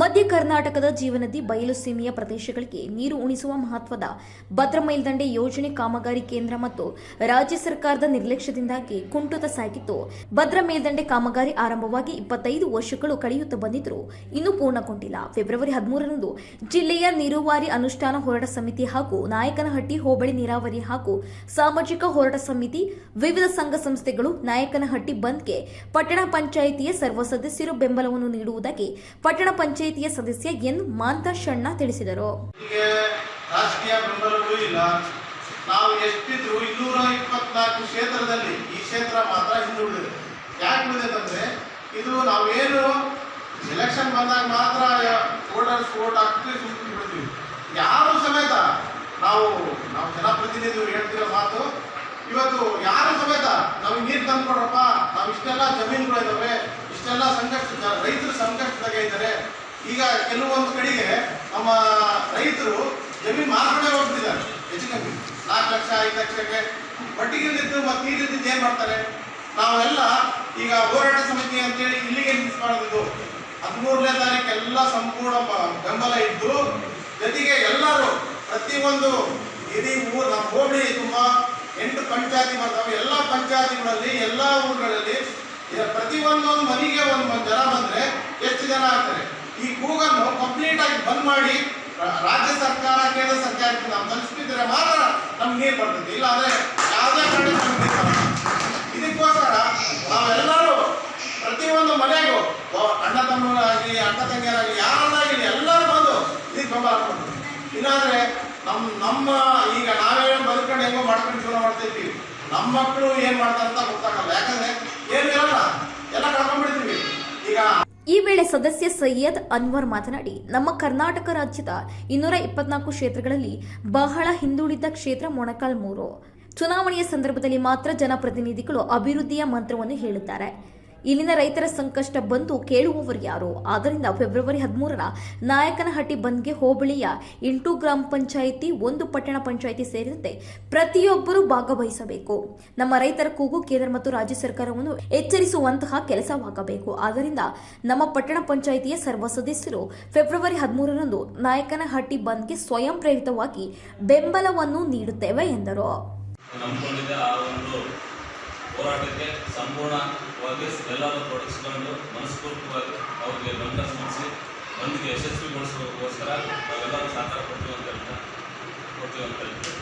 ಮಧ್ಯ ಕರ್ನಾಟಕದ ಜೀವನದಿ ಬಯಲು ಸೀಮೆಯ ಪ್ರದೇಶಗಳಿಗೆ ನೀರು ಉಣಿಸುವ ಮಹತ್ವದ ಭದ್ರ ಮೇಲ್ದಂಡೆ ಯೋಜನೆ ಕಾಮಗಾರಿ ಕೇಂದ್ರ ಮತ್ತು ರಾಜ್ಯ ಸರ್ಕಾರದ ನಿರ್ಲಕ್ಷ್ಯದಿಂದಾಗಿ ಕುಂಠಿತ ಸಾಗಿತ್ತು ಭದ್ರ ಮೇಲ್ದಂಡೆ ಕಾಮಗಾರಿ ಆರಂಭವಾಗಿ ಇಪ್ಪತ್ತೈದು ವರ್ಷಗಳು ಕಳೆಯುತ್ತಾ ಬಂದಿದ್ದರೂ ಇನ್ನೂ ಪೂರ್ಣಗೊಂಡಿಲ್ಲ. ಫೆಬ್ರವರಿ ಹದಿಮೂರರಂದು ಜಿಲ್ಲೆಯ ನೀರುವಾರಿ ಅನುಷ್ಠಾನ ಹೋರಾಟ ಸಮಿತಿ ಹಾಗೂ ನಾಯಕನಹಟ್ಟಿ ಹೋಬಳಿ ನೀರಾವರಿ ಹಾಗೂ ಸಾಮಾಜಿಕ ಹೋರಾಟ ಸಮಿತಿ, ವಿವಿಧ ಸಂಘ ಸಂಸ್ಥೆಗಳು, ನಾಯಕನಹಟ್ಟಿ ಬಂದ್ಗೆ ಪಟ್ಟಣ ಪಂಚಾಯಿತಿಯ ಸರ್ವ ಸದಸ್ಯರು ಬೆಂಬಲವನ್ನು ನೀಡುವುದಾಗಿ ಪಟ್ಟಣ ಪಂಚಾಯಿತಿಯ ಸದಸ್ಯ ಎನ್ ಮಾಂತಶಣ್ಣ ತಿಳಿಸಿದರು. ರಾಜಕೀಯ ಬೆಂಬಲವೂ ಇಲ್ಲ. ನಾವು ಎಷ್ಟಿದ್ರು ಇನ್ನೂರ ಇಪ್ಪತ್ನಾಲ್ಕು ಕ್ಷೇತ್ರದಲ್ಲಿ ಈ ಕ್ಷೇತ್ರ ಮಾತ್ರ ಹಿಂದುಳಿದಿದೆ. ಯಾಕೆ ಉಳಿದಿದೆ ಇದು ನಾವೇನು ಎಲೆಕ್ಷನ್ ಬಂದಾಗ ಮಾತ್ರ ವೋಟರ್ಸ್ ವೋಟ್ ಹಾಕ್ತೀವಿ ಸುಮ್ಮನೆ ಬಿಡ್ತೀವಿ ಯಾರು ಸಮೇತ ನಾವು ನಾವು ಜನಪ್ರತಿನಿಧಿಗಳು ಹೇಳ್ತಿರೋ ಮಾತು ಇವತ್ತು ಯಾರು ಸಮೇತ ನಾವು ನೀರು ತಂದ್ಕೊಡ್ರಪ್ಪ, ನಾವು ಇಷ್ಟೆಲ್ಲ ಜಮೀನುಗಳು ಇದಾವೆ ಇಷ್ಟೆಲ್ಲ ಸಂಕಷ್ಟ, ರೈತರು ಸಂಕಷ್ಟದಾಗ ಇದ್ದಾರೆ ಈಗ ಕೆಲವೊಂದು ಕಡೆಗೆ ನಮ್ಮ ರೈತರು ಜಮೀನು ಮಾರಾಟ ಹೋಗ್ತಿದ್ದಾರೆ ಹೆಚ್ಚು ಕಮ್ಮಿ. ನಾಲ್ಕು ಲಕ್ಷ, ಐದು ಲಕ್ಷಕ್ಕೆ ಬಡ್ಡಿಗಿಲ್ದಿದ್ದು ಮತ್ತು ನೀರಿದ್ದು ಏನು ಮಾಡ್ತಾರೆ? ನಾವೆಲ್ಲ ಈಗ ಹೋರಾಟ ಸಮಿತಿ ಅಂತೇಳಿ ಇಲ್ಲಿಗೆ ಮಿಸ್ ಮಾಡೋದು ಹದಿಮೂರನೇ ತಾರೀಕೆಲ್ಲ ಸಂಪೂರ್ಣ ಬೆಂಬಲ ಇದ್ದು, ಜೊತೆಗೆ ಎಲ್ಲರೂ ಪ್ರತಿಯೊಂದು ಇಡೀ ಊರು ನಮ್ಮ ಹೋಬಳಿ ತುಂಬ ಎಂಟು ಪಂಚಾಯತಿ ಬರ್ತಾವೆ ಎಲ್ಲ ಪಂಚಾಯತಿಗಳಲ್ಲಿ, ಎಲ್ಲ ಊರುಗಳಲ್ಲಿ ಪ್ರತಿ ಪ್ರತಿಯೊಂದೊಂದು ಮನೆಗೆ ಒಂದು ಜನ ಬಂದ್ರೆ ಎಷ್ಟು ಜನ ಆಗ್ತಾರೆ? ಈ ಕೂಗನ್ನು ಕಂಪ್ಲೀಟ್ ಆಗಿ ಬಂದ್ ಮಾಡಿ ರಾಜ್ಯ ಸರ್ಕಾರ, ಕೇಂದ್ರ ಸರ್ಕಾರಕ್ಕೆ ನಾವು ತಲುಪಿಸಿದ್ರೆ ಮಾತ್ರ ನಮ್ಗೆ ನೀರು ಬರ್ತದೆ. ಇಲ್ಲ ಅಂದ್ರೆ ಯಾವುದೇ ಬರಲ್ಲ. ಇದಕ್ಕೋಸ್ಕರ ನಾವೆಲ್ಲರೂ ಪ್ರತಿಯೊಂದು ಮನೆಗೂ ಅಣ್ಣ ತಮ್ಮರಾಗಲಿ ಅಣ್ಣ ತಂಗಿಯರಾಗಲಿ ಯಾರನ್ನಾಗಲಿ ಎಲ್ಲರೂ ಬಂದು ಇದಕ್ಕೆ ಬೆಂಬಲ ಕೊಡ್ತೀವಿ. ಇಲ್ಲಾಂದ್ರೆ ನಮ್ಮ ನಮ್ಮ, ಈಗ ನಾವೇ ಬದುಕೊಂಡು ಹೆಂಗೋ ಮಾಡ್ಕೊಂಡು ಜೀವನ ಮಾಡ್ತಿರ್ತೀವಿ. ನಮ್ಮ ಮಕ್ಕಳು ಏನ್ ಮಾಡ್ತಾರೆ ಅಂತ ಗೊತ್ತಾಗಲ್ಲ. ಯಾಕಂದ್ರೆ ಏನು ಈ ವೇಳೆ ಸದಸ್ಯ ಸೈಯದ್ ಅನ್ವರ್ ಮಾತನಾಡಿ, ನಮ್ಮ ಕರ್ನಾಟಕ ರಾಜ್ಯದ ಇನ್ನೂರ ಇಪ್ಪತ್ನಾಲ್ಕು ಕ್ಷೇತ್ರಗಳಲ್ಲಿ ಬಹಳ ಹಿಂದುಳಿದ ಕ್ಷೇತ್ರ ಮೊಣಕಾಲ್ಮೂರು. ಚುನಾವಣೆಯ ಸಂದರ್ಭದಲ್ಲಿ ಮಾತ್ರ ಜನಪ್ರತಿನಿಧಿಗಳು ಅಭಿವೃದ್ಧಿಯ ಮಂತ್ರವನ್ನು ಹೇಳುತ್ತಾರೆ. ಇಲ್ಲಿನ ರೈತರ ಸಂಕಷ್ಟ ಬಂದು ಕೇಳುವವರು ಯಾರು? ಆದ್ದರಿಂದ ಫೆಬ್ರವರಿ ಹದಿಮೂರರ ನಾಯಕನಹಟ್ಟಿ ಬಂದ್ಗೆ ಹೋಬಳಿಯ ಎಂಟು ಗ್ರಾಮ ಪಂಚಾಯಿತಿ, ಒಂದು ಪಟ್ಟಣ ಪಂಚಾಯಿತಿ ಸೇರಿದಂತೆ ಪ್ರತಿಯೊಬ್ಬರೂ ಭಾಗವಹಿಸಬೇಕು. ನಮ್ಮ ರೈತರ ಕೂಗು ಕೇಂದ್ರ ಮತ್ತು ರಾಜ್ಯ ಸರ್ಕಾರವನ್ನು ಎಚ್ಚರಿಸುವಂತಹ ಕೆಲಸವಾಗಬೇಕು. ಆದ್ದರಿಂದ ನಮ್ಮ ಪಟ್ಟಣ ಪಂಚಾಯಿತಿಯ ಸರ್ವ ಸದಸ್ಯರು ಫೆಬ್ರವರಿ ಹದಿಮೂರರಂದು ನಾಯಕನಹಟ್ಟಿ ಬಂದ್ಗೆ ಸ್ವಯಂ ಪ್ರೇರಿತವಾಗಿ ಬೆಂಬಲವನ್ನು ನೀಡುತ್ತೇವೆ ಎಂದರು. ಸಂಪೂರ್ಣವಾಗಿ ಎಲ್ಲರೂ ತೊಡಗಿಸ್ಕೊಂಡು ಮನಸ್ಫೂರ್ತಿಯಾಗಿ ಅವ್ರಿಗೆ ಬೆಂಬಲ ಸಲ್ಲಿಸಿ ಬಂದಿಗೆ ಯಶಸ್ವಿಗೊಳಿಸೋದಕ್ಕೋಸ್ಕರ ನಾವೆಲ್ಲರೂ ಸಹಕಾರ ಕೊಡ್ತೀವಿ ಅಂತ ಹೇಳ್ತಾ ಕೊಡ್ತೀವಿ ಅಂತ ಹೇಳ್ತೀವಿ